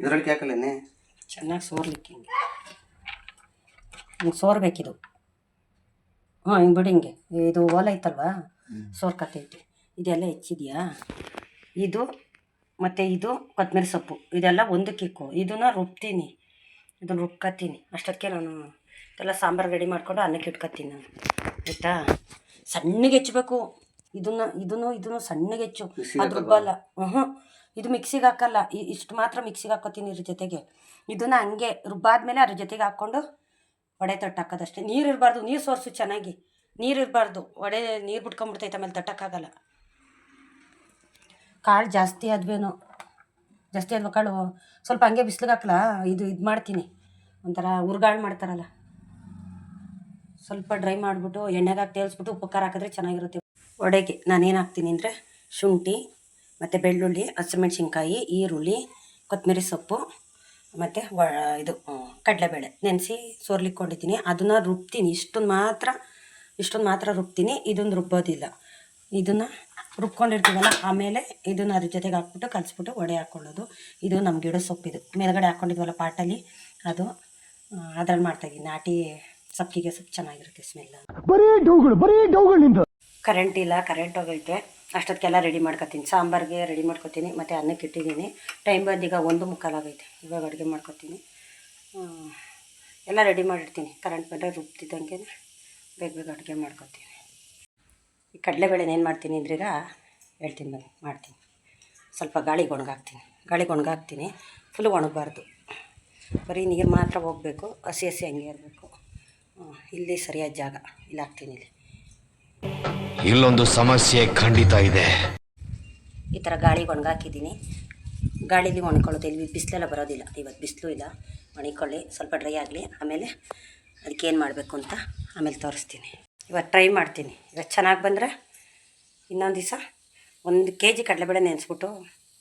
ಇದ್ರಲ್ಲಿ ಹಾಕಲೇನೆ ಚೆನ್ನಾಗಿ ಸೋರ್ಲಿಕ್ಕೆ ಹಿಂಗೆ. ಹಿಂಗೆ ಸೋರ್ಬೇಕಿದು. ಹಾಂ ಹಿಂಗೆ ಬಿಡಿ ಹಿಂಗೆ. ಇದು ಓಲ ಐತಲ್ವಾ? ಸೋರ್ಕತ್ತೈತಿ ಇದೆಲ್ಲ ಹೆಚ್ಚಿದೆಯಾ? ಇದು ಮತ್ತು ಇದು ಕೊತ್ತಂಬರಿ ಸೊಪ್ಪು. ಇದೆಲ್ಲ ಒಂದು ಕಿಕ್ಕು. ಇದನ್ನ ರುಬ್ತೀನಿ. ಇದನ್ನು ರುಬ್ಕತ್ತೀನಿ. ಅಷ್ಟಕ್ಕೆ ನಾನು ಇದೆಲ್ಲ ಸಾಂಬಾರು ರೆಡಿ ಮಾಡಿಕೊಂಡು ಅನ್ನಕ್ಕೆ ಇಟ್ಕೊತೀನಿ ನಾನು. ಆಯಿತಾ? ಸಣ್ಣಗೆ ಹೆಚ್ಚಬೇಕು. ಇದನ್ನ ಇದನ್ನು ಇದನ್ನು ಸಣ್ಣಗೆ ಹೆಚ್ಚು. ಅದು ರುಬ್ಬಲ್ಲ ಹ್ಞೂ ಇದು ಮಿಕ್ಸಿಗೆ ಹಾಕಲ್ಲ ಇಷ್ಟು ಮಾತ್ರ ಮಿಕ್ಸಿಗೆ ಹಾಕೋತೀನಿ ಇದ್ರ ಜೊತೆಗೆ. ಇದನ್ನ ಹಂಗೆ ರುಬ್ಬಾದ್ಮೇಲೆ ಅದ್ರ ಜೊತೆಗೆ ಹಾಕ್ಕೊಂಡು ವಡೆ ತಟ್ಟು ಹಾಕೋದಷ್ಟೇ. ನೀರು ಇರಬಾರ್ದು, ನೀರು ಸೋರ್ಸು ಚೆನ್ನಾಗಿ. ನೀರು ಇರಬಾರ್ದು, ವಡೆ ನೀರು ಬಿಟ್ಕೊಂಡ್ಬಿಡ್ತೈತೆ ಆಮೇಲೆ ತಟ್ಟಕ್ಕಾಗಲ್ಲ. ಕಾಳು ಜಾಸ್ತಿ ಆದ್ವೇನೋ. ಜಾಸ್ತಿ ಆದ್ವ ಕಾಳು, ಸ್ವಲ್ಪ ಹಂಗೆ ಬಿಸಿಲಿಗೆ ಹಾಕ್ಲಾ? ಇದು ಇದು ಮಾಡ್ತೀನಿ. ಒಂಥರ ಉರ್ಗಾಳು ಮಾಡ್ತಾರಲ್ಲ. ಸ್ವಲ್ಪ ಡ್ರೈ ಮಾಡಿಬಿಟ್ಟು ಎಣ್ಣೆಗೆ ತೇಲ್ಸ್ಬಿಟ್ಟು ಉಪ್ಪು ಖಾರ ಹಾಕಿದ್ರೆ ಚೆನ್ನಾಗಿರುತ್ತೆ. ವಡೆಗೆ ನಾನೇನು ಹಾಕ್ತೀನಿ ಅಂದರೆ ಶುಂಠಿ ಮತ್ತು ಬೆಳ್ಳುಳ್ಳಿ ಹಸಿಮೆಣ್ಸಿನ್ಕಾಯಿ ಈರುಳ್ಳಿ ಕೊತ್ತಂಬರಿ ಸೊಪ್ಪು ಮತ್ತು ವ ಇದು ಕಡಲೆಬೇಳೆ. ನೆನೆಸಿ ಸೋರ್ಲಿಕ್ಕೊಂಡಿದ್ದೀನಿ. ಅದನ್ನು ರುಬ್ತೀನಿ. ಇಷ್ಟೊಂದು ಮಾತ್ರ ಇಷ್ಟೊಂದು ಮಾತ್ರ ರುಬ್ತೀನಿ. ಇದನ್ನು ರುಬ್ಬೋದಿಲ್ಲ. ಇದನ್ನು ರುಬ್ಕೊಂಡಿರ್ತೀವಲ್ಲ ಆಮೇಲೆ ಇದನ್ನು ಅದ್ರ ಜೊತೆಗೆ ಹಾಕ್ಬಿಟ್ಟು ಕಲಿಸ್ಬಿಟ್ಟು ವಡೆ ಹಾಕ್ಕೊಳ್ಳೋದು ಇದು ನಮ್ಮ ಗಿಡ ಸೊಪ್ಪಿದು ಮೇಲ್ಗಡೆ ಹಾಕ್ಕೊಂಡಿದ್ವಲ್ಲ ಪಾಟಲ್ಲಿ ಅದು ಅದ್ರಲ್ಲಿ ಮಾಡ್ತಾಯಿದ್ದೀನಿ ನಾಟಿ ಸೊಪ್ಪಿಗೆ ಸೊಪ್ಪು ಚೆನ್ನಾಗಿರುತ್ತೆ ಸ್ಮೆಲ್. ಬರೀ ಡೌಗಳು ಬರೀ ಡೌಗಳು ನಿಂದು ಕರೆಂಟ್ ಇಲ್ಲ ಕರೆಂಟ್ ಹೋಗೈತೆ. ಅಷ್ಟೊತ್ತಿಗೆಲ್ಲ ರೆಡಿ ಮಾಡ್ಕೊತೀನಿ. ಸಾಂಬಾರಿಗೆ ರೆಡಿ ಮಾಡ್ಕೊತೀನಿ. ಮತ್ತು ಅನ್ನಕ್ಕೆ ಇಟ್ಟಿದ್ದೀನಿ. ಟೈಮ್ ಬಂದೀಗ ಒಂದು ಮುಕ್ಕಾಲಾಗೈತೆ. ಇವಾಗ ಅಡುಗೆ ಮಾಡ್ಕೊತೀನಿ. ಎಲ್ಲ ರೆಡಿ ಮಾಡಿರ್ತೀನಿ. ಕರೆಂಟ್ ಬಂದರೆ ರುಬ್ತಿದ್ದಂಗೆ ಬೇಗ ಬೇಗ ಅಡುಗೆ ಮಾಡ್ಕೊತೀನಿ. ಈ ಕಡಲೆಬೇಳೆನ ಏನು ಮಾಡ್ತೀನಿ ಅಂದ್ರೀಗ ಹೇಳ್ತೀನಿ ಬನ್ನಿ, ಮಾಡ್ತೀನಿ. ಸ್ವಲ್ಪ ಗಾಳಿಗೆ ಒಣಗಾಕ್ತೀನಿ. ಗಾಳಿಗೆ ಒಣಗಾಕ್ತೀನಿ. ಫುಲ್ ಒಣಗಬಾರ್ದು. ಬರೀ ನೀರು ಮಾತ್ರ ಹೋಗಬೇಕು. ಹಸಿ ಹಸಿ ಹಂಗೆ ಇರಬೇಕು. ಇಲ್ಲಿ ಸರಿಯಾದ ಜಾಗ. ಇಲ್ಲಿ ಹಾಕ್ತೀನಿ ಇಲ್ಲಿ. ಇಲ್ಲೊಂದು ಸಮಸ್ಯೆ ಖಂಡಿತ ಇದೆ. ಈ ಥರ ಗಾಳಿಗೆ ಒಣಗಾಕಿದ್ದೀನಿ. ಗಾಳಿಲಿ ಒಣ್ಕೊಳ್ಳುತ್ತೆ ಇಲ್ಲಿ ಬಿಸಿಲೆಲ್ಲ ಬರೋದಿಲ್ಲ. ಇವತ್ತು ಬಿಸಿಲು ಇಲ್ಲ. ಒಣಗಿಕೊಳ್ಳಿ ಸ್ವಲ್ಪ ಡ್ರೈ ಆಗಲಿ. ಆಮೇಲೆ ಅದಕ್ಕೇನು ಮಾಡಬೇಕು ಅಂತ ಆಮೇಲೆ ತೋರಿಸ್ತೀನಿ. ಇವತ್ತು ಟ್ರೈ ಮಾಡ್ತೀನಿ. ಇವತ್ತು ಚೆನ್ನಾಗಿ ಬಂದರೆ ಇನ್ನೊಂದು ದಿವಸ ಒಂದು ಕೆ ಜಿ ಕಡಲೆಬೇಳೆ ನೆನೆಸ್ಬಿಟ್ಟು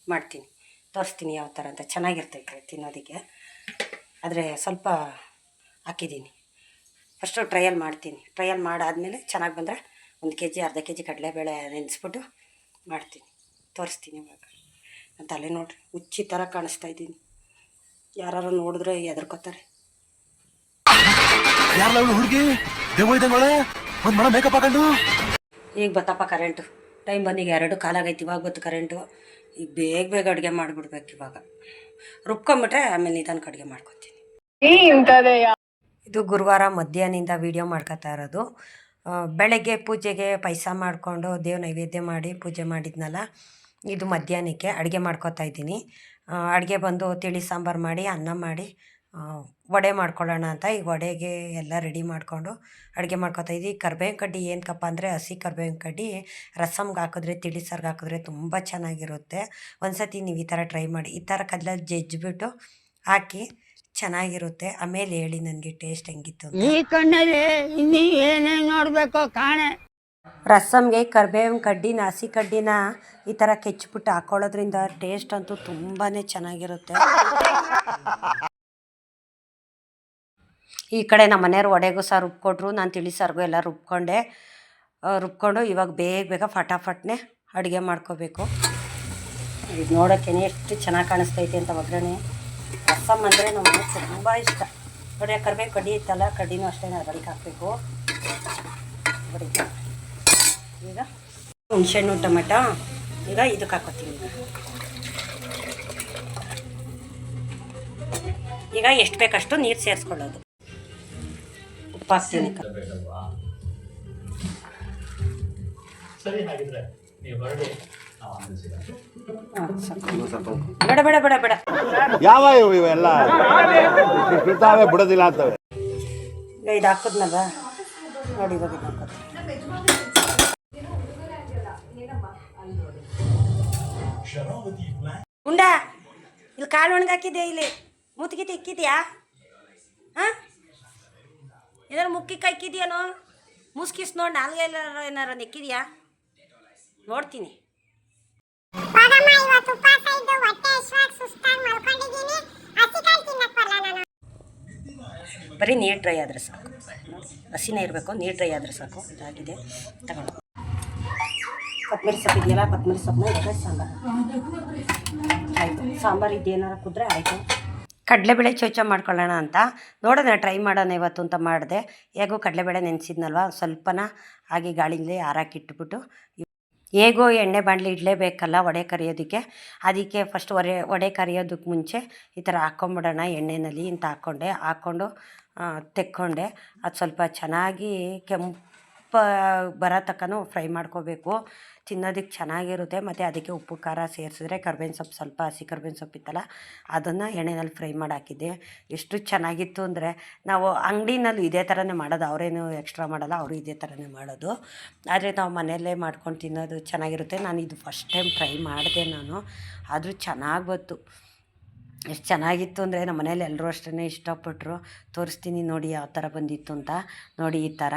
ಮಾಡ್ತೀನಿ. ತೋರಿಸ್ತೀನಿ ಯಾವ ಥರ ಅಂತ. ಚೆನ್ನಾಗಿರ್ತೈತೆ ತಿನ್ನೋದಕ್ಕೆ. ಆದರೆ ಸ್ವಲ್ಪ ಹಾಕಿದ್ದೀನಿ. ಫಸ್ಟು ಟ್ರಯಲ್ ಮಾಡ್ತೀನಿ. ಟ್ರಯಲ್ ಮಾಡಾದಮೇಲೆ ಚೆನ್ನಾಗಿ ಬಂದರೆ ಒಂದು ಕೆ ಜಿ ಅರ್ಧ ಕೆ ಜಿ ಕಡಲೆಬೇಳೆ ನೆನೆಸ್ಬಿಟ್ಟು ಮಾಡ್ತೀನಿ. ತೋರಿಸ್ತೀನಿ ಇವಾಗ. ನಾನು ತಲೆ ನೋಡ್ರಿ ಹುಚ್ಚಿ ಥರ ಕಾಣಿಸ್ತಾ ಇದ್ದೀನಿ. ಯಾರು ನೋಡಿದ್ರೆ ಹೆದರ್ಕೋತಾರೆ. ಯಾರಲ್ಲ ಹುಡುಗಿ? ಒಂದ್ ಮೇಕಪ್ ಹಾಕೊಂಡು? ಈಗ ಬತ್ತಪ್ಪ ಕರೆಂಟು ಟೈಮ್ ಬಂದಿಗೆ ಎರಡು ಕಾಲಾಗೈತಿ ಇವಾಗ ಬತ್ತು ಕರೆಂಟು ಈಗ ಬೇಗ ಬೇಗ ಅಡುಗೆ ಮಾಡಿಬಿಡ್ಬೇಕು ಇವಾಗ. ರುಬ್ಕೊಂಬಿಟ್ರೆ ಆಮೇಲೆ ನಿಧಾನಕ್ಕೆ ಅಡುಗೆ ಮಾಡ್ಕೊತೀನಿ. ಇದು ಗುರುವಾರ ಮಧ್ಯಾಹ್ನದಿಂದ ವಿಡಿಯೋ ಮಾಡ್ಕೊತಾ ಇರೋದು. ಬೆಳಗ್ಗೆ ಪೂಜೆಗೆ ಪಾಯಸ ಮಾಡಿಕೊಂಡು ದೇವ್ ನೈವೇದ್ಯ ಮಾಡಿ ಪೂಜೆ ಮಾಡಿದ್ನಲ್ಲ, ಇದು ಮಧ್ಯಾಹ್ನಕ್ಕೆ ಅಡುಗೆ ಮಾಡ್ಕೊತಾ ಇದ್ದೀನಿ. ಅಡುಗೆ ಬಂದು ತಿಳಿ ಸಾಂಬಾರು ಮಾಡಿ, ಅನ್ನ ಮಾಡಿ ವಡೆ ಮಾಡ್ಕೊಳ್ಳೋಣ ಅಂತ ಈಗ ವಡೆಗೆ ಎಲ್ಲ ರೆಡಿ ಮಾಡಿಕೊಂಡು ಅಡುಗೆ ಮಾಡ್ಕೊತಾ ಇದ್ದೀವಿ. ಕರ್ಬೇವಿನ ಕಡ್ಡಿ ಏನಕ್ಕಪ್ಪ ಅಂದರೆ ಹಸಿ ಕರ್ಬೇವಿನ ಕಡ್ಡಿ, ರಸಮ್ಗೆ ಹಾಕಿದ್ರೆ, ತಿಳಿ ಸಾರ್ಗೆ ಹಾಕಿದ್ರೆ ತುಂಬ ಚೆನ್ನಾಗಿರುತ್ತೆ. ಒಂದು ಸತಿ ನೀವು ಈ ಥರ ಟ್ರೈ ಮಾಡಿ. ಈ ಥರ ಕಲ್ಲಲ್ಲಿ ಜಜ್ಜಿಬಿಟ್ಟು ಹಾಕಿ ಚೆನ್ನಾಗಿರುತ್ತೆ. ಆಮೇಲೆ ಹೇಳಿ ನನಗೆ ಟೇಸ್ಟ್ ಹೆಂಗಿತ್ತು ಅಂತ. ಈ ಕಣ್ಣಲ್ಲಿ ಇನ್ನೀ ಏನೇನ್ ನೋಡ್ಬೇಕೋ ಕಾಣೆ. ರಸಮ್ಗೆ ಕರ್ಬೇವಿನ ಕಡ್ಡಿನ ಹಸಿ ಕಡ್ಡಿನ ಈ ಥರ ಕೆಚ್ಚಿಬಿಟ್ಟು ಹಾಕೊಳ್ಳೋದ್ರಿಂದ ಟೇಸ್ಟ್ ಅಂತೂ ತುಂಬಾ ಚೆನ್ನಾಗಿರುತ್ತೆ. ಈ ಕಡೆ ನಮ್ಮ ಮನೆಯವ್ರು ಒಡೆಗೂ ಸಹ ರುಬ್ಕೊಟ್ರು. ನಾನು ತಿಳಿ ಸಾರಿಗೂ ಎಲ್ಲ ರುಬ್ಕೊಂಡೆ. ಆ, ರುಬ್ಕೊಂಡು ಇವಾಗ ಬೇಗ ಬೇಗ ಫಟಾಫಟ್ನೆ ಅಡುಗೆ ಮಾಡ್ಕೋಬೇಕು. ಇದು ನೋಡೋಕ್ಕೆ ಎಷ್ಟು ಚೆನ್ನಾಗಿ ಕಾಣಿಸ್ತೈತೆ ಅಂತ ಒಗ್ಗರಣೆ. ರಸಮ್ ಅಂದರೆ ನಮಗೆ ತುಂಬ ಇಷ್ಟ. ನೋಡಿ ಕರಿಬೇವು ಕಡ್ಡಿ ಇತ್ತಲ್ಲ ಕಡ್ಡಿನೂ ಅಷ್ಟೇ ಬಡಿಗೆ ಹಾಕಬೇಕು. ಬಡಿಗೆ ಈಗ ಹುಣಸೆಹಣ್ಣು ಟೊಮೆಟೊ. ಈಗ ಇದಕ್ಕೆ ಹಾಕೋತೀನಿ. ಈಗ ಈಗ ಎಷ್ಟು ಬೇಕಷ್ಟು ನೀರು ಸೇರಿಸ್ಕೊಳ್ಳೋದು. ಉಪ್ಪು ಹಾಕ್ತೀನಿ ಬೇಡ ಬೇಡ ಬೇಡ ಬೇಡ. ಯಾವ ಇವು ಇವೆಲ್ಲ? ಬಿಡ್ತಾವೆ ಬಿಡೋದಿಲ್ಲ ಅಂತವೆ. ಈಗ ಇದು ಹಾಕಿದ್ನಲ್ವ ನೋಡಿ ಇವಾಗ ಉಂಡ ಇಲ್ಲಿ ಕಾಳು ಒಣಗಾಕಿದ್ಯಾ ಇಲ್ಲಿ? ಮುತ್ತಿಗಿತಿ ಇಕ್ಕಿದ್ಯಾ? ಹಾಂ? ಏನಾರು ಮುಕ್ಕಿ ಕೈಕಿದ್ಯಾನೋ ಮುಸ್ಕಿಸ್ ನೋಡಿ ನಾಲ್ಗೆ ಏನಾರ ನೆಕ್ಕಿದ್ಯಾ ನೋಡ್ತೀನಿ. ಬರೀ ನೀರು ಡ್ರೈ ಆದರೆ ಸಾಕು. ಹಸಿನೇ ಇರಬೇಕು ನೀರು ಡ್ರೈ ಆದರೆ ಸಾಕು. ಇದಾಗಿದೆ. ತಗೊಂಡು ಕೊತ್ತಂಬರಿ ಸೊಪ್ಪು ಇದೆಯಲ್ಲ ಕೊತ್ತಂಬರಿ ಸೊಪ್ಪನ್ನ ಇವಾಗ ಸಾಂಬಾರು. ಆಯಿತು. ಸಾಂಬಾರು ಇದೇನಾರು ಕುದ್ರೆ ಆಯಿತು. ಕಡಲೆಬೇಳೆ ಚೌಚ ಮಾಡ್ಕೊಳ್ಳೋಣ ಅಂತ. ನೋಡೋಣ ಟ್ರೈ ಮಾಡೋಣ ಇವತ್ತು ಅಂತ ಮಾಡಿದೆ. ಹೇಗೂ ಕಡಲೆಬೇಳೆ ನೆನೆಸಿದ್ನಲ್ವ? ಸ್ವಲ್ಪನ ಹಾಗೆ ಗಾಳಿಲಿ ಹಾರಾಕಿಟ್ಬಿಟ್ಟು ಹೇಗೋ ಎಣ್ಣೆ ಬಾಣಲಿ ಇಡಲೇಬೇಕಲ್ಲ ವಡೆ ಕರಿಯೋದಕ್ಕೆ. ಅದಕ್ಕೆ ಫಸ್ಟ್ ಒರೆ ವಡೆ ಕರಿಯೋದಕ್ಕೆ ಮುಂಚೆ ಈ ಥರ ಹಾಕ್ಕೊಂಬಿಡೋಣ ಎಣ್ಣೆನಲ್ಲಿ ಇಂತ ಹಾಕ್ಕೊಂಡೆ. ಹಾಕ್ಕೊಂಡು ತೆಕ್ಕೊಂಡೆ. ಅದು ಸ್ವಲ್ಪ ಚೆನ್ನಾಗಿ ಕೆಂಪು ಬರೋ ತಕ್ಕನೂ ಫ್ರೈ ಮಾಡ್ಕೋಬೇಕು. ತಿನ್ನೋದಕ್ಕೆ ಚೆನ್ನಾಗಿರುತ್ತೆ, ಮತ್ತು ಅದಕ್ಕೆ ಉಪ್ಪು, ಖಾರ ಸೇರಿಸಿದ್ರೆ ಕರ್ಬೇವಿನ ಸೊಪ್ಪು, ಸ್ವಲ್ಪ ಹಸಿ ಕರ್ಬೇವಿನ ಸೊಪ್ಪು ಇತ್ತಲ್ಲ, ಅದನ್ನು ಎಣ್ಣೆನಲ್ಲಿ ಫ್ರೈ ಮಾಡಿ ಹಾಕಿದ್ದೆ ಎಷ್ಟು ಚೆನ್ನಾಗಿತ್ತು ಅಂದರೆ ನಾವು ಅಂಗಡಿನಲ್ಲಿ ಇದೇ ಥರನೇ ಮಾಡೋದು, ಅವರೇನು ಎಕ್ಸ್ಟ್ರಾ ಮಾಡಲ್ಲ, ಅವರು ಇದೇ ಥರನೇ ಮಾಡೋದು. ಆದರೆ ನಾವು ಮನೆಯಲ್ಲೇ ಮಾಡ್ಕೊಂಡು ತಿನ್ನೋದು ಚೆನ್ನಾಗಿರುತ್ತೆ. ನಾನು ಇದು ಫಸ್ಟ್ ಟೈಮ್ ಟ್ರೈ ಮಾಡಿದೆ ನಾನು, ಆದರೂ ಚೆನ್ನಾಗಿ ಬಂತು. ಎಷ್ಟು ಚೆನ್ನಾಗಿತ್ತು ಅಂದರೆ ನಮ್ಮ ಮನೇಲಿ ಎಲ್ಲರೂ ಅಷ್ಟೇ ಇಷ್ಟಪಟ್ಟರು ತೋರಿಸ್ತೀನಿ ನೋಡಿ ಯಾವ ಥರ ಬಂದಿತ್ತು ಅಂತ, ನೋಡಿ ಈ ಥರ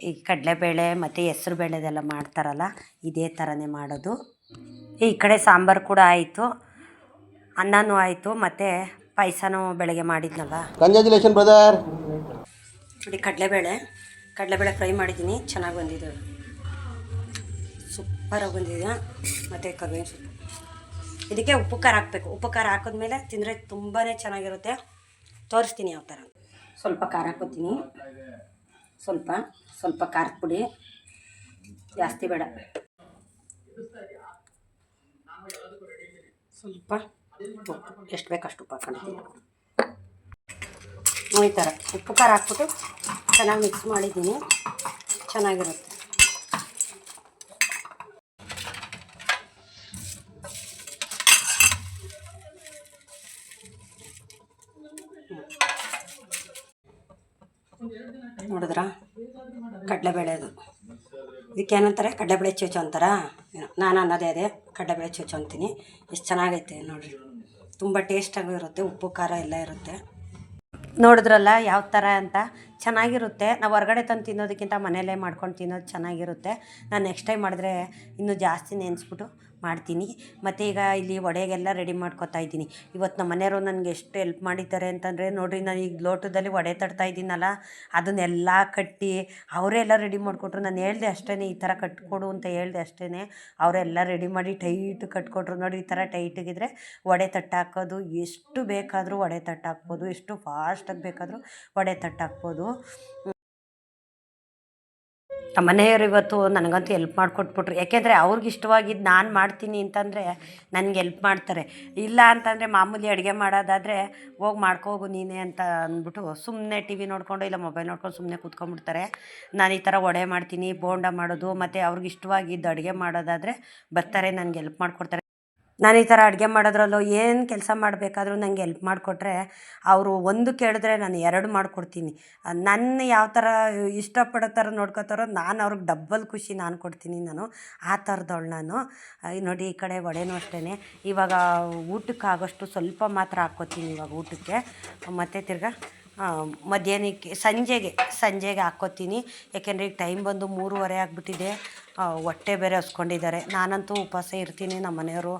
ಈ ಕಡಲೆಬೇಳೆ ಮತ್ತು ಹೆಸ್ರು ಬೇಳೆದೆಲ್ಲ ಮಾಡ್ತಾರಲ್ಲ ಇದೇ ಥರನೇ ಮಾಡೋದು. ಈ ಕಡೆ ಸಾಂಬಾರು ಕೂಡ ಆಯಿತು ಅನ್ನನೂ ಆಯಿತು ಮತ್ತು ಪಾಯಸನೂ ಬೆಳಗ್ಗೆ ಮಾಡಿದ್ನಲ್ಲ. ಕಂಗ್ರ್ಯಾಚುಲೇಷನ್ ಬ್ರದರ್ ನೋಡಿ ಕಡಲೆಬೇಳೆ ಕಡಲೆಬೇಳೆ ಫ್ರೈ ಮಾಡಿದ್ದೀನಿ ಚೆನ್ನಾಗಿ ಬಂದಿದೆ. ಸೂಪರಾಗಿ ಬಂದಿದೆ. ಮತ್ತು ಕರ್ಬೇವಿನ ಸೊಪ್ಪು. ಇದಕ್ಕೆ ಉಪ್ಪು ಖಾರ ಹಾಕಬೇಕು. ಉಪ್ಪು ಖಾರ ಹಾಕಿದ್ಮೇಲೆ ತಿಂದರೆ ತುಂಬಾ ಚೆನ್ನಾಗಿರುತ್ತೆ. ತೋರಿಸ್ತೀನಿ ಯಾವ ಥರ. ಸ್ವಲ್ಪ ಖಾರ ಹಾಕೋತೀನಿ ಸ್ವಲ್ಪ ಸ್ವಲ್ಪ ಖಾರದ ಪುಡಿ. ಜಾಸ್ತಿ ಬೇಡ. ಸ್ವಲ್ಪ ಉಪ್ಪು. ಎಷ್ಟು ಬೇಕಷ್ಟು ಉಪ್ಪು ಹಾಕೊಂಡಿದ್ದೀನಿ ಈ ಉಪ್ಪು ಖಾರ ಹಾಕ್ಬಿಟ್ಟು ಚೆನ್ನಾಗಿ ಮಿಕ್ಸ್ ಮಾಡಿದ್ದೀನಿ. ಚೆನ್ನಾಗಿರುತ್ತೆ ನೋಡಿದ್ರಾ ಕಡಲೆಬೇಳೆ ಅದು ಇದಕ್ಕೆ ಏನಂತಾರೆ? ಕಡಲೆಬೇಳೆ ಚೂಚು ಅಂತಾರ? ನಾನು ಅನ್ನೋದೇ ಅದೇ. ಕಡ್ಲೆಬೇಳೆ ಚೂಚು ಅಂತೀನಿ. ಎಷ್ಟು ಚೆನ್ನಾಗೈತೆ ನೋಡಿರಿ. ತುಂಬ ಟೇಸ್ಟಾಗೂ ಇರುತ್ತೆ, ಉಪ್ಪು, ಖಾರ ಎಲ್ಲ ಇರುತ್ತೆ. ನೋಡಿದ್ರಲ್ಲ ಯಾವ ಥರ ಅಂತ? ಚೆನ್ನಾಗಿರುತ್ತೆ. ನಾವು ಹೊರಗಡೆ ತಂದು ತಿನ್ನೋದಕ್ಕಿಂತ ಮನೆಯಲ್ಲೇ ಮಾಡ್ಕೊಂಡು ತಿನ್ನೋದು ಚೆನ್ನಾಗಿರುತ್ತೆ. ನಾನು ನೆಕ್ಸ್ಟ್ ಟೈಮ್ ಮಾಡಿದ್ರೆ ಇನ್ನೂ ಜಾಸ್ತಿ ನೆನೆಸ್ಬಿಟ್ಟು ಮಾಡ್ತೀನಿ. ಮತ್ತು ಈಗ ಇಲ್ಲಿ ವಡೆಗೆಲ್ಲ ರೆಡಿ ಮಾಡ್ಕೊತಾ ಇದ್ದೀನಿ. ಇವತ್ತು ನಮ್ಮ ಮನೆಯವರು ನನಗೆ ಎಷ್ಟು ಹೆಲ್ಪ್ ಮಾಡಿದ್ದಾರೆ ಅಂತಂದರೆ, ನೋಡಿರಿ ನಾನು ಈಗ ಲೋಟದಲ್ಲಿ ವಡೆ ತಡ್ತಾ ಇದ್ದೀನಲ್ಲ, ಅದನ್ನೆಲ್ಲ ಕಟ್ಟಿ ಅವರೇ ಎಲ್ಲ ರೆಡಿ ಮಾಡಿಕೊಟ್ರು. ನಾನು ಹೇಳ್ದೆ ಅಷ್ಟೇ ಈ ಥರ ಕಟ್ಕೊಡು ಅಂತ ಹೇಳ್ದೆ ಅಷ್ಟೇ ಅವರೆಲ್ಲ ರೆಡಿ ಮಾಡಿ ಟೈಟ್ ಕಟ್ಕೊಟ್ರು ನೋಡಿ ಈ ಥರ ಟೈಟಿಗಿದ್ರೆ ವಡೆ ತಟ್ಟಾಕೋದು ಎಷ್ಟು ಬೇಕಾದರೂ ವಡೆ ತಟ್ಟಾಕ್ಬೋದು ಎಷ್ಟು ಫಾಸ್ಟಾಗಿ ಬೇಕಾದರೂ ವಡೆ ತಟ್ಟು ಹಾಕ್ಬೋದು. ನಮ್ಮ ಮನೆಯವರು ಇವತ್ತು ನನಗಂತೂ ಎಲ್ಪ್ ಮಾಡಿಕೊಟ್ಬಿಟ್ರು. ಯಾಕೆಂದರೆ ಅವ್ರಿಗೆ ಇಷ್ಟವಾಗಿದ್ದು ನಾನು ಮಾಡ್ತೀನಿ ಅಂತಂದರೆ ನನಗೆ ಎಲ್ಪ್ ಮಾಡ್ತಾರೆ. ಇಲ್ಲ ಅಂತಂದರೆ ಮಾಮೂಲಿ ಅಡುಗೆ ಮಾಡೋದಾದರೆ ಹೋಗಿ ಮಾಡ್ಕೋಗು ನೀನೇ ಅಂತ ಅಂದ್ಬಿಟ್ಟು ಸುಮ್ಮನೆ ಟಿ ವಿ ನೋಡಿಕೊಂಡು ಇಲ್ಲ ಮೊಬೈಲ್ ನೋಡ್ಕೊಂಡು ಸುಮ್ಮನೆ ಕೂತ್ಕೊಂಡ್ಬಿಡ್ತಾರೆ. ನಾನು ಈ ಥರ ವಡೆ ಮಾಡ್ತೀನಿ, ಬೋಂಡ ಮಾಡೋದು, ಮತ್ತು ಅವ್ರಿಗೆ ಇಷ್ಟವಾಗಿದ್ದು ಅಡುಗೆ ಮಾಡೋದಾದರೆ ಬರ್ತಾರೆ, ನನಗೆ ಎಲ್ಪ್ ಮಾಡಿಕೊಡ್ತಾರೆ. ನಾನು ಈ ಥರ ಅಡುಗೆ ಮಾಡೋದ್ರಲ್ಲೋ ಏನು ಕೆಲಸ ಮಾಡಬೇಕಾದ್ರೂ ನನಗೆ ಎಲ್ಪ್ ಮಾಡಿಕೊಟ್ರೆ ಅವರು ಒಂದು ಕೇಳಿದ್ರೆ ನಾನು ಎರಡು ಮಾಡಿಕೊಡ್ತೀನಿ. ನನ್ನ ಯಾವ ಥರ ಇಷ್ಟಪಡೋ ಥರ ನೋಡ್ಕೋತಾರೋ ನಾನು ಅವ್ರಿಗೆ ಡಬ್ಬಲ್ ಖುಷಿ ನಾನು ಕೊಡ್ತೀನಿ ನಾನು, ಆ ಥರದವಳು ನಾನು. ನೋಡಿ ಈ ಕಡೆ ವಡೆನೂ ಅಷ್ಟೇ ಇವಾಗ ಊಟಕ್ಕೆ ಆಗೋಷ್ಟು ಸ್ವಲ್ಪ ಮಾತ್ರ ಹಾಕ್ಕೋತೀನಿ ಇವಾಗ ಊಟಕ್ಕೆ. ಮತ್ತು ತಿರ್ಗಾ ಮಧ್ಯಾಹ್ನಕ್ಕೆ, ಸಂಜೆಗೆ ಸಂಜೆಗೆ ಹಾಕ್ಕೋತೀನಿ. ಯಾಕೆಂದರೆ ಈಗ ಟೈಮ್ ಬಂದು ಮೂರುವರೆ ಆಗಿಬಿಟ್ಟಿದೆ. ಹೊಟ್ಟೆ ಬೇರೆ ಹಸ್ಕೊಂಡಿದ್ದಾರೆ. ನಾನಂತೂ ಉಪವಾಸ ಇರ್ತೀನಿ ನಮ್ಮ ಮನೆಯವರು.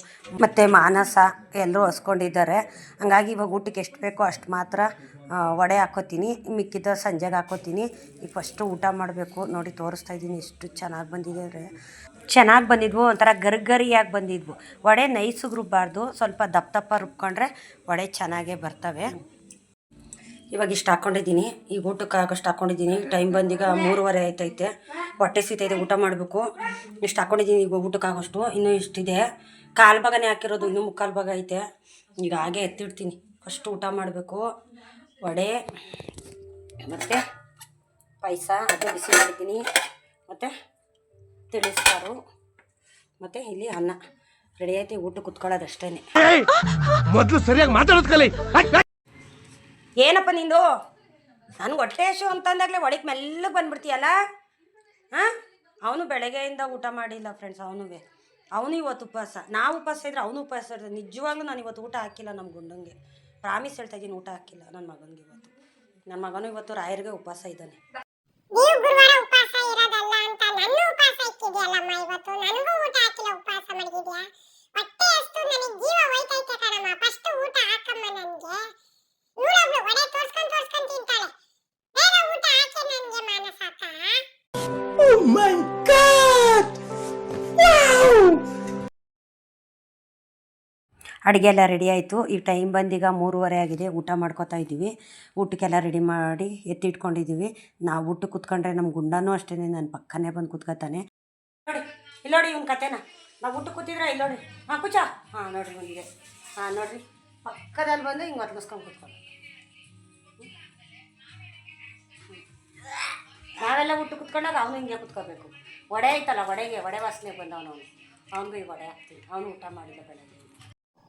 ಮತ್ತು ಮಾನಸ ಎಲ್ಲರೂ ಹಸ್ಕೊಂಡಿದ್ದಾರೆ. ಹಂಗಾಗಿ ಇವಾಗ ಊಟಕ್ಕೆ ಎಷ್ಟು ಬೇಕೋ ಅಷ್ಟು ಮಾತ್ರ ವಡೆ ಹಾಕ್ಕೋತೀನಿ. ಮಿಕ್ಕಿದ ಸಂಜೆಗೆ ಹಾಕ್ಕೋತೀನಿ. ಈಗ ಫಸ್ಟು ಊಟ ಮಾಡಬೇಕು. ನೋಡಿ, ತೋರಿಸ್ತಾ ಇದ್ದೀನಿ ಎಷ್ಟು ಚೆನ್ನಾಗಿ ಬಂದಿದೆ ಅಂದರೆ. ಚೆನ್ನಾಗಿ ಬಂದಿದ್ವು, ಒಂಥರ ಗರ್ಗರಿಯಾಗಿ ಬಂದಿದ್ವು. ವಡೆ ನೈಸಿಗೆ ರುಬ್ಬಾರ್ದು. ಸ್ವಲ್ಪ ದಪ್ಪ ದಪ್ಪ ರುಬ್ಕೊಂಡ್ರೆ ವಡೆ ಚೆನ್ನಾಗೇ ಬರ್ತವೆ. ಇವಾಗ ಇಷ್ಟು ಹಾಕೊಂಡಿದ್ದೀನಿ. ಈಗ ಊಟಕ್ಕೆ ಆಗೋಷ್ಟು ಹಾಕೊಂಡಿದ್ದೀನಿ. ಟೈಮ್ ಬಂದೀಗ ಮೂರುವರೆ ಆಯ್ತೈತೆ. ಹೊಟ್ಟೆ ಸೀತೈತೆ ಊಟ ಮಾಡಬೇಕು. ಇಷ್ಟು ಹಾಕೊಂಡಿದ್ದೀನಿ ಈಗ ಊಟಕ್ಕೆ ಆಗೋಷ್ಟು. ಇನ್ನೂ ಇಷ್ಟಿದೆ. ಕಾಲು ಭಾಗನೇ ಹಾಕಿರೋದು, ಇನ್ನೂ ಮುಕ್ಕಾಲು ಭಾಗ ಐತೆ. ಈಗ ಹಾಗೆ ಎತ್ತಿಡ್ತೀನಿ. ಫಸ್ಟ್ ಊಟ ಮಾಡಬೇಕು. ವಡೆ, ಮತ್ತು ಪಾಯಸ, ಅದು ಬಿಸಿ ಮಾಡಿದ್ದೀನಿ ಮತ್ತು ತಿಳಿಸ್ತಾರು. ಮತ್ತು ಇಲ್ಲಿ ಅನ್ನ. ರೆಡಿ ಐತೆ ಊಟ ಕುತ್ಕೊಳ್ಳೋದು ಮೊದಲು ಮೊದ್ಲು ಸರಿಯಾಗಿ ಮಾತಾಡೋದು ಕಲಿ ಏನಪ್ಪ ನಿಂದು? ನನಗೆ ಹೊಟ್ಟೆ ಹಸು ಅಂತಂದಾಗಲೇ ಒಳಗೆ ಮೆಲ್ಲಗೆ ಬಂದ್ಬಿಡ್ತೀಯಲ್ಲ? ಹಾಂ? ಅವನು ಬೆಳಗ್ಗೆಯಿಂದ ಊಟ ಮಾಡಿಲ್ಲ ಫ್ರೆಂಡ್ಸ್ ಅವನು ಅವನು ಇವತ್ತು ಉಪವಾಸ. ನಾವು ಉಪವಾಸ ಇದ್ರೆ ಅವನು ಉಪವಾಸ ಇರ್ತದೆ ನಿಜವಾಗ್ಲೂ ನಾನು ಇವತ್ತು ಊಟ ಹಾಕಿಲ್ಲ ನಮ್ಮ ಗುಂಡಂಗೆ. ಪ್ರಾಮಿಸ್ ಹೇಳ್ತಾ ಇದ್ದೀನಿ ಊಟ ಹಾಕಿಲ್ಲ ನನ್ನ ಮಗನಿಗೆ ಇವತ್ತು. ನನ್ನ ಮಗನು ಇವತ್ತು ರಾಯರಿಗೆ ಉಪವಾಸ ಇದ್ದಾನೆ. ಉಪವಾಸ ಇರೋದಲ್ಲ ಅಂತ ನನ್ನ ಉಪವಾಸ ಇಕ್ಕಿದ್ಯಲ್ಲಮ್ಮ ಇವತ್ತು? ನನಗೂ ಊಟ ಹಾಕಿಲ್ಲ, ಉಪವಾಸ ಮಡಗಿದ್ಯಾ ಅಡುಗೆ ಎಲ್ಲ ರೆಡಿ ಆಯಿತು. ಈ ಟೈಮ್ ಬಂದೀಗ ಮೂರುವರೆ ಆಗಿದೆ. ಊಟ ಮಾಡ್ಕೋತಾ ಇದ್ದೀವಿ. ಊಟಕ್ಕೆಲ್ಲ ರೆಡಿ ಮಾಡಿ ಎತ್ತಿಟ್ಕೊಂಡಿದ್ದೀವಿ. ನಾವು ಊಟಕ್ಕೆ ಕೂತ್ಕೊಂಡ್ರೆ ನಮ್ಮ ಗುಂಡನೂ ಅಷ್ಟೇ ನನ್ನ ಪಕ್ಕನೇ ಬಂದು ಕುತ್ಕೋತಾನೆ. ನೋಡಿ ಇಲ್ಲೋಡಿ ನೋಡಿ ಇವ್ನ ಕತೆನ. ನಾವು ಊಟಕ್ಕೆ ಕೂತಿದ್ರೆ ಇಲ್ಲಿ ನೋಡಿ. ಹಾಂ, ಕುಚ. ಹಾಂ, ನೋಡಿರಿ ಬಂದಿದೆ ಹಾಂ, ನೋಡಿರಿ. ಪಕ್ಕದಲ್ಲಿ ಬಂದು ಹಿಂಗೆ ಒತ್ಗಿಸ್ಕೊಂಡು ಕೂತ್ಕೊಂಡು. ನಾವೆಲ್ಲ ಊಟ ಕುತ್ಕೊಂಡಾಗ ಅವನು ಹಿಂಗೆ ಕುತ್ಕೋಬೇಕು. ವಡೆ ಐತಲ್ಲ, ವಡೆಗೆ, ವಡೆ ವಾಸನೆ ಬಂದವನು ಅವನು. ಅವನಿಗೂ ಈ ವಡೆ ಹಾಕ್ತೀನಿ. ಅವನು ಊಟ ಮಾಡಿದ ಬೆಳಗ್ಗೆ.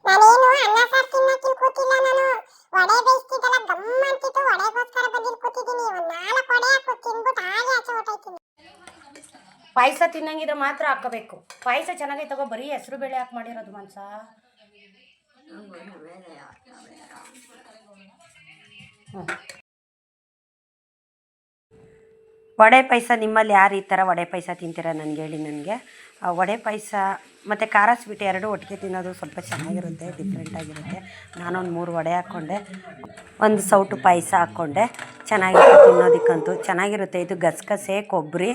ನಾನೇನು ಅನ್ನ ಸಾರ್ ತಿನ್ನಕ್ಕೆ ಕೂತಿಲ್ಲ ನಾನು. ವಡೆ ಬೇಯಿಸ್ತಿದ್ದಲ್ಲ ಗಮ್ ಅಂತಿತ್ತು. ವಡೆಗೋಸ್ಕರ ಬಂದಿಲ್ ಕೂತಿದ್ದೀನಿ. ಒಂದ್ ನಾಲ್ಕು ವಡೆ ಹಾಕು ತಿನ್ಬಿಟ್ಟು ಹಾಗೆ ಆಚೆ ಹೊಟ್ಟೈತೀನಿ ಪಾಯಸ ತಿನ್ನಂಗಿದ್ರೆ ಮಾತ್ರ ಹಾಕಬೇಕು. ಪಾಯಸ ಚೆನ್ನಾಗೈತೆ ತಗೋ ಬರೀ ಹೆಸರು ಬೇಳೆ ಹಾಕಿ ಮಾಡಿರೋದು ಮನ್ಸ ವಡೆ ಪಾಯಸ ನಿಮ್ಮಲ್ಲಿ ಯಾರು ಈ ಥರ ವಡೆ ಪಾಯಸ ತಿಂತೀರ ನನಗೆ ಹೇಳಿ ನನಗೆ. ವಡೆ ಪಾಯಸ ಮತ್ತು ಖಾರ ಸ್ವೀಟ್ ಎರಡು ಒಟ್ಟಿಗೆ ತಿನ್ನೋದು ಸ್ವಲ್ಪ ಚೆನ್ನಾಗಿರುತ್ತೆ ಡಿಫ್ರೆಂಟಾಗಿರುತ್ತೆ ನಾನೊಂದು ಮೂರು ವಡೆ ಹಾಕ್ಕೊಂಡೆ ಒಂದು ಸೌಟು ಪಾಯಸ ಹಾಕ್ಕೊಂಡೆ ಚೆನ್ನಾಗಿರುತ್ತೆ ತಿನ್ನೋದಕ್ಕಂತೂ. ಚೆನ್ನಾಗಿರುತ್ತೆ ಇದು ಗಸಗಸೆ, ಕೊಬ್ಬರಿ,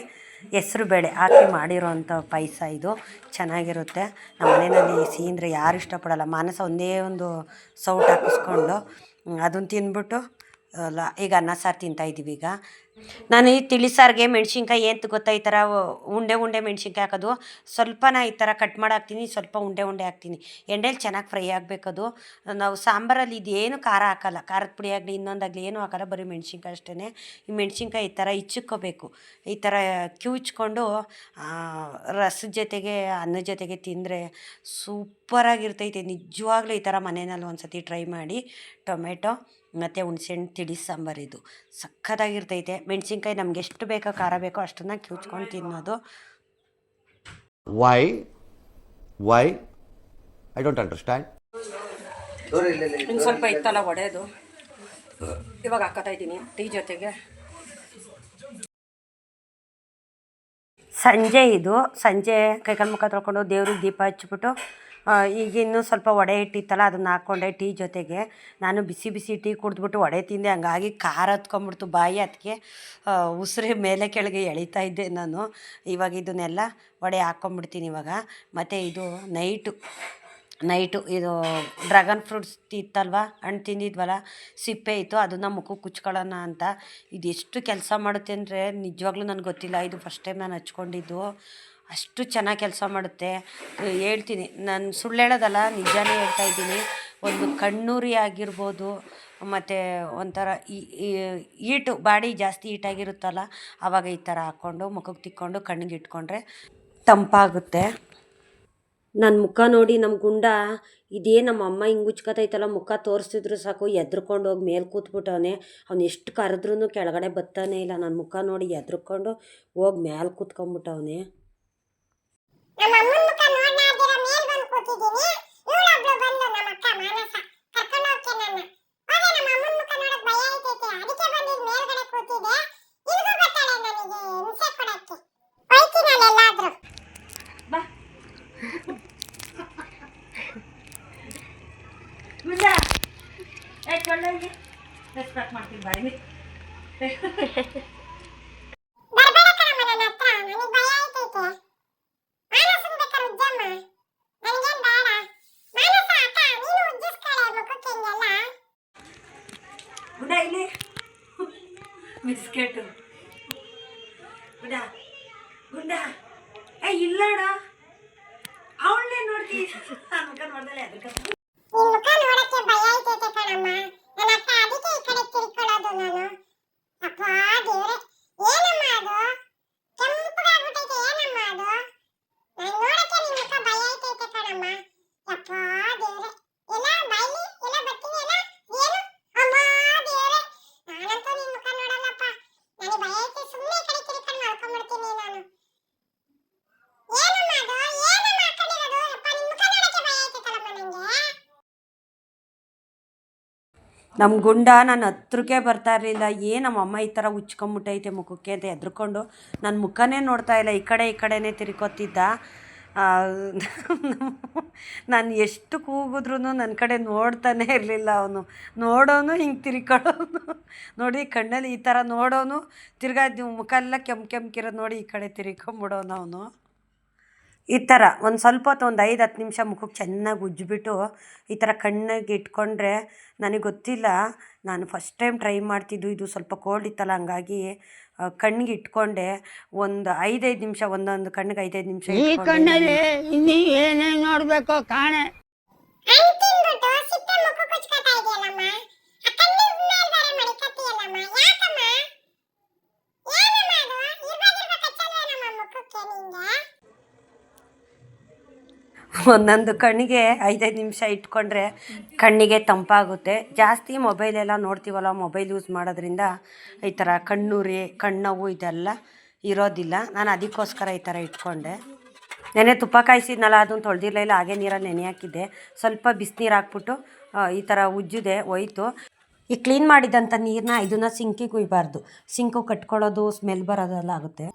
ಹೆಸ್ರು ಬೇಳೆ ಹಾಕಿ ಮಾಡಿರೋವಂಥ ಪಾಯಸ ಇದು. ಚೆನ್ನಾಗಿರುತ್ತೆ. ನಮ್ಮ ಮನೆಯಲ್ಲಿ ಸಿಹಿ ಯಾರು ಇಷ್ಟಪಡೋಲ್ಲ. ಮಾನಸ ಒಂದೇ ಒಂದು ಸೌಟ್ ಹಾಕಿಸ್ಕೊಂಡು ಅದನ್ನು ತಿಂದ್ಬಿಟ್ಟು ಈಗ ಅನ್ನ ಸಾರು ತಿಂತಾಯಿದ್ದೀವಿ ಈಗ. ನಾನು ಈ ತಿಳಿ ಸಾರಿಗೆ ಮೆಣ್ಸಿನ್ಕಾಯಿ ಏನು ಗೊತ್ತಾ ಈ ಥರ ಉಂಡೆ ಉಂಡೆ ಮೆಣ್ಸಿನ್ಕಾಯಿ ಹಾಕೋದು? ಸ್ವಲ್ಪನ ಈ ಥರ ಕಟ್ ಮಾಡಿ ಹಾಕ್ತೀನಿ, ಸ್ವಲ್ಪ ಉಂಡೆ ಉಂಡೆ ಹಾಕ್ತೀನಿ. ಎಣ್ಣೆಲಿ ಚೆನ್ನಾಗಿ ಫ್ರೈ ಆಗಬೇಕದು. ನಾವು ಸಾಂಬಾರಲ್ಲಿ ಇದೇನು ಖಾರ ಹಾಕಲ್ಲ. ಖಾರದ ಪುಡಿ ಆಗಲಿ, ಇನ್ನೊಂದಾಗಲಿ ಏನೂ ಹಾಕಲ್ಲ. ಬರೀ ಮೆಣಸಿನ್ಕಾಯಿ ಅಷ್ಟೇ ಈ ಮೆಣ್ಸಿನ್ಕಾಯಿ ಈ ಥರ ಇಚ್ಚಿಕ್ಕೋಬೇಕು. ಈ ಥರ ಕಿವುಚ್ಕೊಂಡು ರಸದ ಜೊತೆಗೆ ಅನ್ನದ ಜೊತೆಗೆ ತಿಂದರೆ ಸೂಪರಾಗಿರ್ತೈತೆ. ನಿಜವಾಗ್ಲೂ ಈ ಥರ ಮನೆಯಲ್ಲಿ ಒಂದು ಸತಿ ಟ್ರೈ ಮಾಡಿ. ಟೊಮೆಟೊ ಮತ್ತು ಹುಣ್ಸೆಹಣ್ಣು ತಿಳಿ ಸಾಂಬಾರಿದು ಇದು. ಸಖತ್ತಾಗಿರ್ತೈತೆ ಮೆಣಸಿನ್ಕಾಯಿ ನಮ್ಗೆ ಎಷ್ಟು ಬೇಕೋ ಖಾರ ಬೇಕೋ ಅಷ್ಟನ್ನು ಕಿವುಚ್ಕೊಂಡು ತಿನ್ನೋದು. Why why I don't understand ಇನ್ನು ಸ್ವಲ್ಪ ಇತ್ತಲ್ಲ ಒಡೆದು. ಇವಾಗ ಹಾಕೋತಾ ಇದ್ದೀನಿ ಟೀ ಜೊತೆಗೆ. ಸಂಜೆ ಇದು. ಸಂಜೆ ಕೈಕಾಲು ಮುಖ ತೊಳ್ಕೊಂಡು ದೇವ್ರಿಗೆ ದೀಪ ಹಚ್ಚಿಬಿಟ್ಟು ಈಗ ಸ್ವಲ್ಪ ವಡೆ ಇಟ್ಟಿತ್ತಲ್ಲ ಅದನ್ನು ಹಾಕ್ಕೊಂಡೆ ಟೀ ಜೊತೆಗೆ. ನಾನು ಬಿಸಿ ಬಿಸಿ ಟೀ ಕುಡಿದ್ಬಿಟ್ಟು ವಡೆ ತಿಂದೆ. ಹಂಗಾಗಿ ಖಾರ ಹತ್ಕೊಂಡ್ಬಿಡ್ತು ಬಾಯಿ, ಅದಕ್ಕೆ ಉಸಿರು ಮೇಲೆ ಕೆಳಗೆ ಎಳಿತಾ ಇದ್ದೆ ನಾನು. ಇವಾಗ ಇದನ್ನೆಲ್ಲ ವಡೆ ಹಾಕ್ಕೊಂಬಿಡ್ತೀನಿ ಇವಾಗ. ಮತ್ತು ಇದು ನೈಟು. ನೈಟು ಇದು ಡ್ರ್ಯಾಗನ್ ಫ್ರೂಟ್ಸ್ ಇತ್ತಲ್ವ, ಹಣ್ಣು ತಿಂದಿದ್ವಲ್ಲ, ಸಿಪ್ಪೆ ಇತ್ತು ಅದನ್ನು ಮುಖಕ್ಕೆ ಕುಚ್ಕೊಳ್ಳೋಣ ಅಂತ. ಇದು ಎಷ್ಟು ಕೆಲಸ ಮಾಡುತ್ತೆ ಅಂದರೆ ನಿಜವಾಗ್ಲೂ ನನಗೆ ಗೊತ್ತಿಲ್ಲ. ಇದು ಫಸ್ಟ್ ಟೈಮ್ ನಾನು ಹಚ್ಕೊಂಡಿದ್ದು. ಅಷ್ಟು ಚೆನ್ನಾಗಿ ಕೆಲಸ ಮಾಡುತ್ತೆ. ಹೇಳ್ತೀನಿ. ನಾನು ಸುಳ್ಳು ಹೇಳೋದಲ್ಲ, ನಿಜಾನೇ ಹೇಳ್ತಾ ಇದ್ದೀನಿ. ಒಂದು ಕಣ್ಣೂರಿ ಆಗಿರ್ಬೋದು, ಮತ್ತು ಒಂಥರ ಈಟು ಬಾಡಿ ಜಾಸ್ತಿ ಈಟಾಗಿರುತ್ತಲ್ಲ ಆವಾಗ ಈ ಥರ ಹಾಕ್ಕೊಂಡು ಮುಖಕ್ಕೆ ತಿಕ್ಕೊಂಡು ಕಣ್ಣಿಗೆ ಇಟ್ಕೊಂಡ್ರೆ ತಂಪಾಗುತ್ತೆ. ನನ್ನ ಮುಖ ನೋಡಿ ನಮ್ಮ ಗುಂಡ, ಇದೇ ನಮ್ಮ ಅಮ್ಮ ಹಿಂಗೆ ಉಚ್ಕತೈತಲ್ಲ, ಮುಖ ತೋರಿಸಿದ್ರು ಸಾಕು, ಎದ್ರುಕೊಂಡು ಹೋಗಿ ಮೇಲೆ ಕೂತ್ಬಿಟ್ಟವನೆ. ಅವ್ನು ಎಷ್ಟು ಕರೆದ್ರೂ ಕೆಳಗಡೆ ಬರ್ತಾನೆ ಇಲ್ಲ. ನನ್ನ ಮುಖ ನೋಡಿ ಎದ್ರುಕೊಂಡು ಹೋಗಿ ಮೇಲೆ ಕೂತ್ಕೊಂಡ್ಬಿಟ್ಟವನೆ ನಮ್ಮ ಅಮ್ಮನ ಮುಖ ನೋಡ್ನಾರ್ದಿರ ಮೇಲ್ ಬಂದು ಕೂತಿದ್ದೀನಿ ಇವಳೊಬ್ಳು ಬಂದು ನಮ್ಮ ಅಕ್ಕ ಮಾನಸ ಕರ್ಕೊಂಡು ಹೋಗ್ತೀನಿ ನನ್ನ ಹೋಗಿ ನಮ್ಮ ಅಮ್ಮನ ಮುಖ ನೋಡಕ್ ಭಯ ಆಯ್ತೈತೆ ಅದಕ್ಕೆ ಬಂದಿದ್ ಮೇಲ್ಗಡೆ ಕೂತಿದೆ ಇಲ್ಗೂ ಬರ್ತಾಳೆ ನನಗೆ ಹಿಂಸೆ ಕೊಡಕ್ಕೆ ಹೋಯ್ತೀನಿ ಅಲ್ಲೆಲ್ಲಾದ್ರೂ ಬರ್ಬೇಡ ಕಣಮ್ಮ ನನ್ನ ಹತ್ರ ನನಗೆ ಭಯ ಆಯ್ತೈತೆ ಮಾನಸನ್ ಬೇಕಾದ್ರೆ ಉಜ್ಜಮ್ಮ ನನಗೇನ್ ಬೇಡ ಮಾನಸ ಅಕ್ಕ ನೀನು ಉಜ್ಜಿಸ್ಕೊಳ್ಳೆ ಮುಖಕ್ಕೆ ಹಿಂಗೆಲ್ಲ ಗುಡ ಇಲ್ಲಿ ಬಿಸ್ಕೆಟು ಬಿಡ ಗುಂಡ ಏ ಇಲ್ಲಡ ಅವಳನ್ನೇ ನೋಡ್ತಿ ಅನ್ಕೊಂಡು ಮಾಡ್ದಲ್ಲ ನೋಡ್ದಲೆ ಅದಕ್ಕೆ ನಿನ್ ಮುಖ ನೋಡಕ್ಕೆ ಭಯ ಆಯ್ತೈತೆ ಕಣಮ್ಮ ನನ್ನ ಅಕ್ಕ ಅದಕ್ಕೆ ಈ ಕಡೆ ತಿರ್ಕೊಳ್ಳೋದು ನಾನು ಅಪ್ಪ ದೇವ್ರೆ ಏನಮ್ಮ ಅದು ಕೆಂಪಗಾಗ್ಬಿಟ್ಟೈತೆ ಏನಮ್ಮ ಅದು ನಾನು ನೋಡಕ್ಕೆ ನಿನ್ ಮುಖ ಭಯ ಆಯ್ತೈತೆ ಕಣಮ್ಮ ಅಪ್ಪ ದೇವ್ರೆ ಎಲ್ಲ ಬಾಯ್ಲಿ ಎಲ್ಲ ಬರ್ತೀನಿ ಎಲ್ಲ ಏನು ಅಮ್ಮ ದೇವ್ರೆ ನಾನಂತೂ ನಿನ್ ಮುಖ ನೋಡಲ್ಲಪ್ಪ ನನಗೆ ಭಯ ಐತೆ ಸುಮ್ಮನೆ ಈ ಕಡೆ ತಿರ್ಕೊಂಡು ಮಾಡ್ಕೊಂಡ್ಬಿಡ್ತೀನಿ ನಾನು ಏನಮ್ಮ ಅದು ಏನಮ್ಮ ಹಾಕೊಂಡಿರೋದು ಅಪ್ಪ ನಿನ್ ಮುಖ ನೋಡಕ್ಕೆ ಭಯ ಆಯ್ತೈತಲ್ಲಮ್ಮ ನಂಗೆ ನಮ್ಮ ಗುಂಡ ನನ್ನ ಹತ್ರಕ್ಕೆ ಬರ್ತಾ ಇರಲಿಲ್ಲ. ಏನು ನಮ್ಮ ಅಮ್ಮ ಈ ಥರ ಉಚ್ಕೊಂಬಿಟ್ಟೈತೆ ಮುಖಕ್ಕೆ ಅಂತ ಹೆದ್ರಕೊಂಡು ನನ್ನ ಮುಖನೇ ನೋಡ್ತಾ ಇಲ್ಲ. ಈ ಕಡೆ, ಈ ಕಡೆನೇ ತಿರ್ಕೋತಿದ್ದ. ನಾನು ಎಷ್ಟು ಕೂಗಿದ್ರೂ ನನ್ನ ಕಡೆ ನೋಡ್ತಾನೆ ಇರಲಿಲ್ಲ ಅವನು. ನೋಡೋನು ಹಿಂಗೆ ತಿರ್ಕೊಳ್ಳೋನು. ನೋಡಿ, ಕಣ್ಣಲ್ಲಿ ಈ ಥರ ನೋಡೋನು. ತಿರ್ಗಾ ಮುಖ ಎಲ್ಲ ಕೆಂಪು ಕೆಂಪ್ಕಿರೋದು ನೋಡಿ ಈ ಕಡೆ ತಿರ್ಕೊಂಬಿಡೋನು ಅವನು. ಈ ಥರ ಒಂದು ಸ್ವಲ್ಪ ಹೊತ್ತು ಒಂದು ಐದು ಹತ್ತು ನಿಮಿಷ ಮುಖಕ್ಕೆ ಚೆನ್ನಾಗಿ ಉಜ್ಜಿಬಿಟ್ಟು ಈ ಥರ ಕಣ್ಣಿಗೆ ಇಟ್ಕೊಂಡ್ರೆ ನನಗೆ ಗೊತ್ತಿಲ್ಲ. ನಾನು ಫಸ್ಟ್ ಟೈಮ್ ಟ್ರೈ ಮಾಡ್ತಿದ್ದು ಇದು ಸ್ವಲ್ಪ ಕೋಲ್ಡ್ ಇತ್ತಲ್ಲ ಹಂಗಾಗಿ ಕಣ್ಣಿಗೆ ಇಟ್ಕೊಂಡೆ. ಒಂದು ಐದೈದು ನಿಮಿಷ ಒಂದೊಂದು ಕಣ್ಣಿಗೆ ಐದೈದು ನಿಮಿಷ ಈ ಕಣ್ಣಲ್ಲಿ ಇನ್ನೂ ಏನೇನು ನೋಡಬೇಕು ಕಾಣೆ ಹಣ್ಣ್ ತಿಂದ್ಬಿಟ್ಟು ಸಿಪ್ಪೆ ಮುಖ ಕುಚ್ಕೊತಾ ಇದೆಯಲ್ಲಮ್ಮ ಆ ಕಣ್ಣಿಗ್ ಮೇಲ್ ಬೇರೆ ಮಡಿಕತ್ತೀಯಲ್ಲಮ್ಮ ಯಾಕಮ್ಮ ಏನಮ್ಮ ಅದು ಇರ್ಬೇಕಾದ್ರೆ ಕಚ್ಚಲ್ವೇನಮ್ಮ ಮುಖಕ್ಕೆ ನಿಂಗೆ ಒಂದೊಂದು ಕಣ್ಣಿಗೆ ಐದೈದು ನಿಮಿಷ ಇಟ್ಕೊಂಡ್ರೆ ಕಣ್ಣಿಗೆ ತಂಪಾಗುತ್ತೆ. ಜಾಸ್ತಿ ಮೊಬೈಲೆಲ್ಲ ನೋಡ್ತೀವಲ್ಲ ಮೊಬೈಲ್ ಯೂಸ್ ಮಾಡೋದ್ರಿಂದ ಈ ಥರ ಕಣ್ಣುರಿ ಕಣ್ಣವು ಇದೆಲ್ಲ ಇರೋದಿಲ್ಲ. ನಾನು ಅದಕ್ಕೋಸ್ಕರ ಈ ಥರ ಇಟ್ಕೊಂಡೆ. ನೆನೆ ತುಪ್ಪ ಕಾಯಿಸಿದ್ನಲ್ಲ, ಅದನ್ನು ತೊಳೆದಿರಲಿಲ್ಲ ಹಾಗೆ ನೀರಲ್ಲಿ ನೆನೆ ಹಾಕಿದ್ದೆ. ಸ್ವಲ್ಪ ಬಿಸಿನೀರು ಹಾಕ್ಬಿಟ್ಟು ಈ ಥರ ಉಜ್ಜಿದೆ ಹೋಯ್ತು ಈ ಕ್ಲೀನ್ ಮಾಡಿದಂಥ ನೀರನ್ನ ಇದನ್ನು ಸಿಂಕಿಗೆ ಕುಯ್ಬಾರ್ದು ಸಿಂಕು ಕಟ್ಕೊಳ್ಳೋದು ಸ್ಮೆಲ್ ಬರೋದೆಲ್ಲ ಆಗುತ್ತೆ.